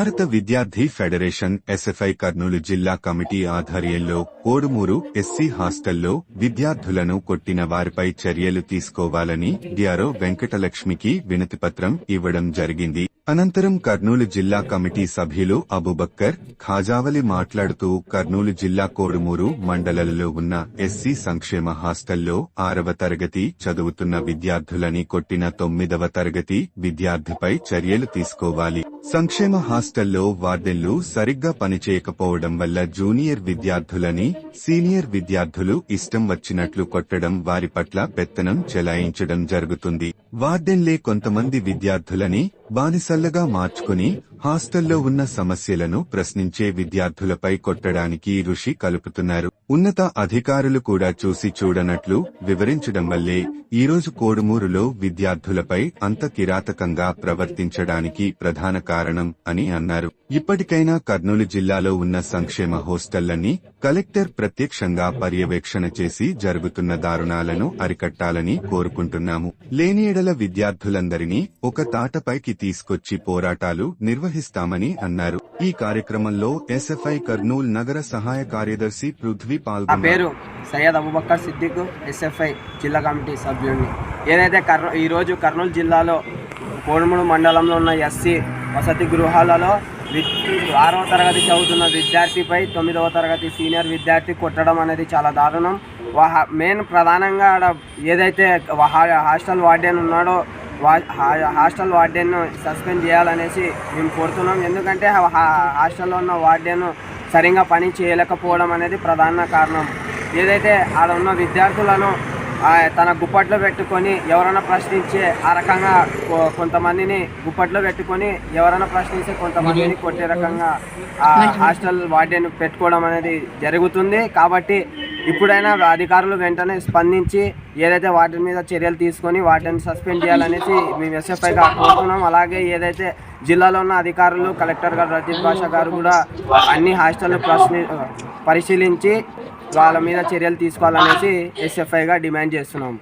భారత విద్యార్థి federation SFI Kurnool జిల్లా కమిటీ ఆధ్వర్యంలో కోడుమూరు ఎస్సీ హాస్టల్లో విద్యార్థులను కొట్టిన వారిపై చర్యలు తీసుకోవాలని డిఆర్ఓ వెంకటలక్ష్మికి వినతిపత్రం ఇవ్వడం జరిగింది. అనంతరం కర్నూలు జిల్లా కమిటీ సభ్యులు అబుబక్కర్ ఖాజావలి మాట్లాడుతూ కర్నూలు జిల్లా కోడుమూరు మండలాలలో ఉన్న ఎస్సీ సంక్షేమ హాస్టల్లో ఆరవ తరగతి చదువుతున్న విద్యార్థులని కొట్టిన తొమ్మిదవ తరగతి విద్యార్థిపై చర్యలు తీసుకోవాలి. సంక్షేమ హాస్టల్లో వార్డెన్లు సరిగ్గా పనిచేయకపోవడం వల్ల జూనియర్ విద్యార్థులని సీనియర్ విద్యార్థులు ఇష్టం వచ్చినట్లు కొట్టడం వారి పట్ల పెత్తనం చెలాయించడం జరుగుతుంది. వార్డెన్లే కొంతమంది విద్యార్థులని బానిసల్లగా మార్చుకుని హాస్టల్లో ఉన్న సమస్యలను ప్రశ్నించే విద్యార్థులపై కొట్టడానికి ఋషి కలుపుతున్నారు. ఉన్నత అధికారులు కూడా చూసి చూడనట్లు వివరించడం వల్లే ఈరోజు కోడుమూరులో విద్యార్థులపై అంత కిరాతకంగా ప్రవర్తించడానికి ప్రధాన కారణం అని అన్నారు. ఇప్పటికైనా కర్నూలు జిల్లాలో ఉన్న సంక్షేమ హోస్టళ్ళన్నీ కలెక్టర్ ప్రత్యక్షంగా పర్యవేక్షణ చేసి జరుగుతున్న దారుణాలను అరికట్టాలని కోరుకుంటున్నాము. లేనియడల విద్యార్థులందరినీ ఒక తాటపైకి తీసుకొచ్చి పోరాటాలు నిర్వహిస్తామని అన్నారు. ఈ కార్యక్రమంలో ఎస్ఎఫ్ఐ కర్నూల్ నగర సహాయ కార్యదర్శి పృథ్వీ నా పాల్గొన్నారు పేరు సయ్యద్ అబుబక్కర్ సిద్దిక్ ఎస్ఎఫ్ఐ జిల్లా కమిటీ సభ్యుడిని. ఏదైతే కర్నూ ఈరోజు కర్నూలు జిల్లాలో కోడుమూడు మండలంలో ఉన్న ఎస్సీ వసతి గృహాలలో వి- ఆరవ తరగతి చదువుతున్న విద్యార్థిపై తొమ్మిదవ తరగతి సీనియర్ విద్యార్థి కొట్టడం అనేది చాలా దారుణం. మెయిన్ ప్రధానంగా ఆడ ఏదైతే హాస్టల్ వార్డెన్ ఉన్నాడో హాస్టల్ వార్డెన్ను సస్పెండ్ చేయాలనేసి మేము కోరుతున్నాం. ఎందుకంటే హాస్టల్లో ఉన్న వార్డెన్ సరిగా పని చేయలేకపోవడం అనేది ప్రధాన కారణం. ఏదైతే ఆడ ఉన్న విద్యార్థులను తన గుప్పట్లో పెట్టుకొని ఎవరైనా ప్రశ్నించే ఆ రకంగా కొంతమందిని గుప్పట్లో పెట్టుకొని ఎవరైనా ప్రశ్నించే కొంతమందిని కొట్టే రకంగా హాస్టల్ వార్డెన్ పెట్టుకోవడం అనేది జరుగుతుంది. కాబట్టి ఇప్పుడైనా అధికారులు వెంటనే స్పందించి ఏదైతే వాటి మీద చర్యలు తీసుకొని వాటిని సస్పెండ్ చేయాలనేసి మేము ఎస్ఎఫ్ఐగా కోరుతున్నాం. అలాగే ఏదైతే జిల్లాలో ఉన్న అధికారులు కలెక్టర్ గారు రజీత్ భాషా గారు కూడా అన్ని హాస్టల్ ప్రశ్ని పరిశీలించి వాళ్ళ మీద చర్యలు తీసుకోవాలనేసి ఎస్ఎఫ్ఐగా డిమాండ్ చేస్తున్నాము